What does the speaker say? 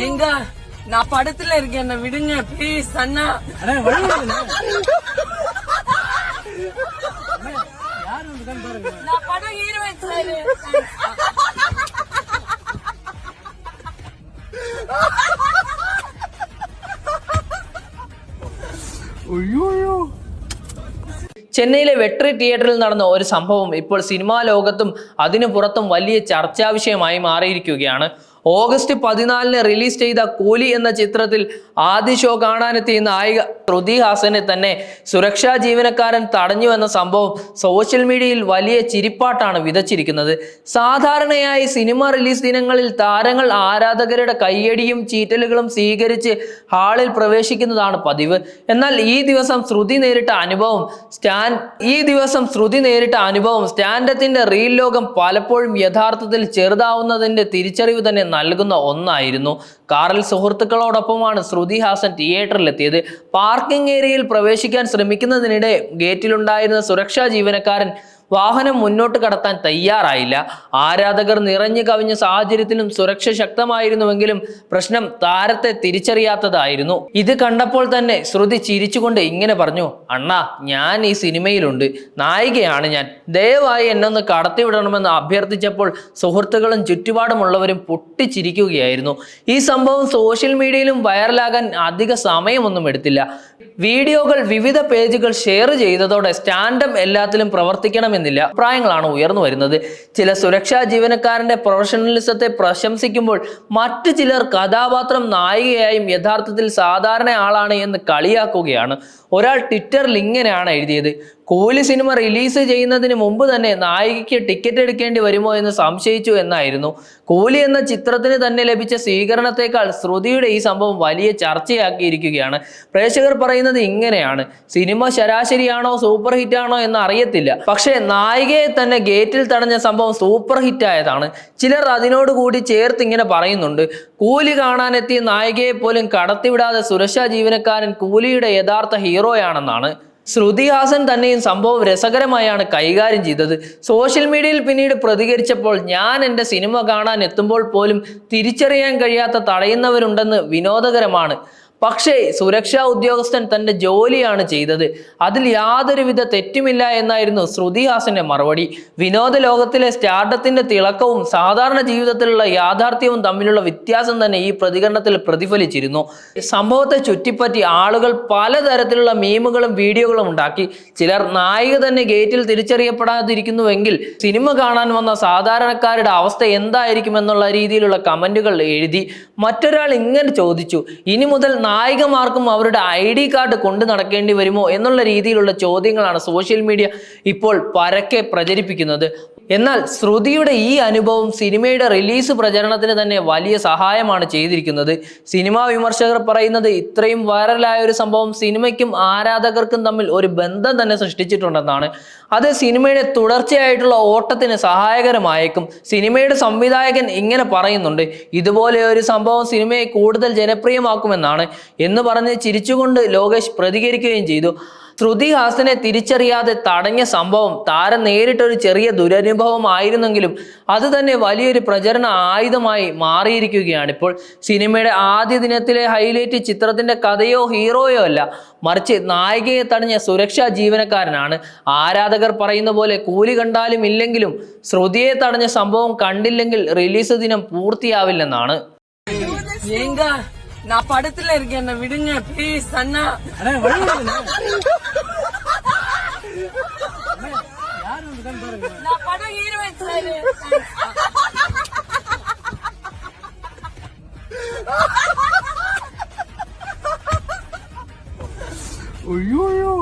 ஏங்க நான் படத்துல இருக்கேன் என்ன விடுங்க ப்ளீஸ் அண்ணா அண்ணா வழி விடுங்க. அண்ணா, யார் வந்திருக்கான்னு பாருங்க நான் படம் ஹீரோயின் சார் ചെന്നൈയിലെ വെട്രി തിയേറ്ററിൽ നടന്ന ഒരു സംഭവം ഇപ്പോൾ സിനിമാ ലോകത്തും അതിനു പുറത്തും വലിയ ചർച്ചാ വിഷയമായി മാറിയിരിക്കുകയാണ് ഓഗസ്റ്റ് പതിനാലിന് റിലീസ് ചെയ്ത കൂലി എന്ന ചിത്രത്തിൽ ആദ്യ ഷോ കാണാനെത്തിയ നായിക ശ്രുതി ഹാസനെ തന്നെ സുരക്ഷാ ജീവനക്കാരൻ തടഞ്ഞു എന്ന സംഭവം സോഷ്യൽ മീഡിയയിൽ വലിയ ചിരിപ്പാട്ടാണ് വിതച്ചിരിക്കുന്നത്. സാധാരണയായി സിനിമ റിലീസ് ദിനങ്ങളിൽ താരങ്ങൾ ആരാധകരുടെ കയ്യടിയും ചീറ്റലുകളും സ്വീകരിച്ച് ഹാളിൽ പ്രവേശിക്കുന്നതാണ് പതിവ്. എന്നാൽ ഈ ദിവസം ശ്രുതി നേരിട്ട അനുഭവം സ്റ്റാൻ ഈ ദിവസം ശ്രുതി നേരിട്ട അനുഭവം സ്റ്റാൻഡത്തിന്റെ റീൽ ലോകം പലപ്പോഴും യഥാർത്ഥത്തിൽ ചെറുതാവുന്നതിന്റെ തിരിച്ചറിവ് തന്നെ നൽകുന്ന ഒന്നായിരുന്നു. കാറിൽ സുഹൃത്തുക്കളോടൊപ്പമാണ് ശ്രുതി ഹാസൻ തിയേറ്ററിൽ എത്തിയത് പാർക്കിംഗ് ഏരിയയിൽ പ്രവേശിക്കാൻ ശ്രമിക്കുന്നതിനിടെ ഗേറ്റിലുണ്ടായിരുന്ന സുരക്ഷാ ജീവനക്കാരൻ വാഹനം മുന്നോട്ട് കടത്താൻ തയ്യാറായില്ല. ആരാധകർ നിറഞ്ഞു കവിഞ്ഞ സാഹചര്യത്തിലും സുരക്ഷ ശക്തമായിരുന്നുവെങ്കിലും പ്രശ്നം താരത്തെ തിരിച്ചറിയാത്തതായിരുന്നു. ഇത് കണ്ടപ്പോൾ തന്നെ ശ്രുതി ചിരിച്ചുകൊണ്ട് ഇങ്ങനെ പറഞ്ഞു അണ്ണാ ഞാൻ ഈ സിനിമയിലുണ്ട്. നായികയാണ് ഞാൻ. ദയവായി എന്നൊന്ന് കടത്തിവിടണമെന്ന് അഭ്യർത്ഥിച്ചപ്പോൾ സുഹൃത്തുക്കളും ചുറ്റുപാടുമുള്ളവരും പൊട്ടിച്ചിരിക്കുകയായിരുന്നു. ഈ സംഭവം സോഷ്യൽ മീഡിയയിലും വൈറലാകാൻ അധിക സമയമൊന്നും എടുത്തില്ല. വീഡിയോകൾ വിവിധ പേജുകൾ ഷെയർ ചെയ്തതോടെ സ്റ്റാൻഡം എല്ലാത്തിലും പ്രവർത്തിക്കണമെന്നില്ല അഭിപ്രായങ്ങളാണ് ഉയർന്നു വരുന്നത്. ചില സുരക്ഷാ ജീവനക്കാരന്റെ പ്രൊഫഷണലിസത്തെ പ്രശംസിക്കുമ്പോൾ മറ്റു ചിലർ കഥാപാത്രം നായികയായും യഥാർത്ഥത്തിൽ സാധാരണ ആളാണ് എന്ന് കളിയാക്കുകയാണ്. ഒരാൾ ട്വിറ്ററിൽ ഇങ്ങനെയാണ് എഴുതിയത്. കൂലി സിനിമ റിലീസ് ചെയ്യുന്നതിന് മുമ്പ് തന്നെ നായികയ്ക്ക് ടിക്കറ്റ് എടുക്കേണ്ടി വരുമോ എന്ന് സംശയിച്ചു എന്നായിരുന്നു. കോഹ്ലി എന്ന ചിത്രത്തിന് തന്നെ ലഭിച്ച സ്വീകരണത്തെക്കാൾ ശ്രുതിയുടെ ഈ സംഭവം വലിയ ചർച്ചയാക്കിയിരിക്കുകയാണ്. പ്രേക്ഷകർ പറയുന്നത് ഇങ്ങനെയാണ്. സിനിമ ശരാശരിയാണോ സൂപ്പർ ഹിറ്റാണോ എന്ന് അറിയത്തില്ല പക്ഷേ നായികയെ തന്നെ ഗേറ്റിൽ തടഞ്ഞ സംഭവം സൂപ്പർ ഹിറ്റായതാണ്. ചിലർ അതിനോട് കൂടി ചേർത്ത് ഇങ്ങനെ പറയുന്നുണ്ട്. കൂലി കാണാനെത്തിയ നായികയെ പോലും കടത്തിവിടാതെ സുരക്ഷാ ജീവനക്കാരൻ കൂലിയുടെ യഥാർത്ഥ ഹീറോയാണെന്നാണ്. ശ്രുതി ഹാസൻ തന്നെയും സംഭവം രസകരമായാണ് കൈകാര്യം ചെയ്തത്. സോഷ്യൽ മീഡിയയിൽ പിന്നീട് പ്രതികരിച്ചപ്പോൾ ഞാൻ എന്റെ സിനിമ കാണാൻ എത്തുമ്പോൾ പോലും തിരിച്ചറിയാൻ കഴിയാത്ത തടയുന്നവരുണ്ടെന്ന് വിനോദകരമാണ്. പക്ഷേ സുരക്ഷാ ഉദ്യോഗസ്ഥൻ തന്റെ ജോലിയാണ് ചെയ്തത്. അതിൽ യാതൊരുവിധ തെറ്റുമില്ല എന്നായിരുന്നു ശ്രുതിഹാസന്റെ മറുപടി. വിനോദ ലോകത്തിലെ സ്റ്റാർഡത്തിന്റെ തിളക്കവും സാധാരണ ജീവിതത്തിലുള്ള യാഥാർത്ഥ്യവും തമ്മിലുള്ള വ്യത്യാസം തന്നെ ഈ പ്രതികരണത്തിൽ പ്രതിഫലിച്ചിരുന്നു. സംഭവത്തെ ചുറ്റിപ്പറ്റി ആളുകൾ പലതരത്തിലുള്ള മീമുകളും വീഡിയോകളും ഉണ്ടാക്കി. ചിലർ നായിക തന്നെ ഗേറ്റിൽ തിരിച്ചറിയപ്പെടാതിരിക്കുന്നുവെങ്കിൽ സിനിമ കാണാൻ വന്ന സാധാരണക്കാരുടെ അവസ്ഥ എന്തായിരിക്കുമെന്നുള്ള രീതിയിലുള്ള കമന്റുകൾ എഴുതി. മറ്റൊരാൾ ഇങ്ങനെ ചോദിച്ചു ഇനി മുതൽ നായികമാർക്കും അവരുടെ ഐ ഡി കാർഡ് കൊണ്ടു നടക്കേണ്ടി വരുമോ എന്നുള്ള രീതിയിലുള്ള ചോദ്യങ്ങളാണ് സോഷ്യൽ മീഡിയ ഇപ്പോൾ പരക്കെ പ്രചരിപ്പിക്കുന്നത്. എന്നാൽ ശ്രുതിയുടെ ഈ അനുഭവം സിനിമയുടെ റിലീസ് പ്രചരണത്തിന് തന്നെ വലിയ സഹായമാണ് ചെയ്തിരിക്കുന്നത്. സിനിമാ വിമർശകർ പറയുന്നത് ഇത്രയും വൈറലായ ഒരു സംഭവം സിനിമയ്ക്കും ആരാധകർക്കും തമ്മിൽ ഒരു ബന്ധം തന്നെ സൃഷ്ടിച്ചിട്ടുണ്ടെന്നാണ്. അത് സിനിമയുടെ തുടർച്ചയായിട്ടുള്ള ഓട്ടത്തിന് സഹായകരമായേക്കും. സിനിമയുടെ സംവിധായകൻ ഇങ്ങനെ പറയുന്നുണ്ട് ഇതുപോലെ ഒരു സംഭവം സിനിമയെ കൂടുതൽ ജനപ്രിയമാക്കുമെന്നാണ് എന്ന് പറഞ്ഞ് ചിരിച്ചുകൊണ്ട് ലോകേഷ് പ്രതികരിക്കുകയും ചെയ്തു. ശ്രുതി ഹാസനെ തിരിച്ചറിയാതെ തടഞ്ഞ സംഭവം താരം നേരിട്ടൊരു ചെറിയ ദുരനുഭവമായിരുന്നെങ്കിലും അത് തന്നെ വലിയൊരു പ്രചരണ ആയുധമായി മാറിയിരിക്കുകയാണ്. ഇപ്പോൾ സിനിമയുടെ ആദ്യ ദിനത്തിലെ ഹൈലൈറ്റ് ചിത്രത്തിന്റെ കഥയോ ഹീറോയോ അല്ല മറിച്ച് നായികയെ തടഞ്ഞ സുരക്ഷാ ജീവനക്കാരനാണ്. ആരാധകർ പറയുന്ന പോലെ കൂലി കണ്ടാലും ഇല്ലെങ്കിലും ശ്രുതിയെ തടഞ്ഞ സംഭവം കണ്ടില്ലെങ്കിൽ റിലീസ് ദിനം പൂർത്തിയാവില്ലെന്നാണ്. நான் படத்துல இருக்கேன் என்ன விடுங்க ப்ளீஸ் அண்ணா. நான் படம் ஹீரோயின் சார் ஐயோ.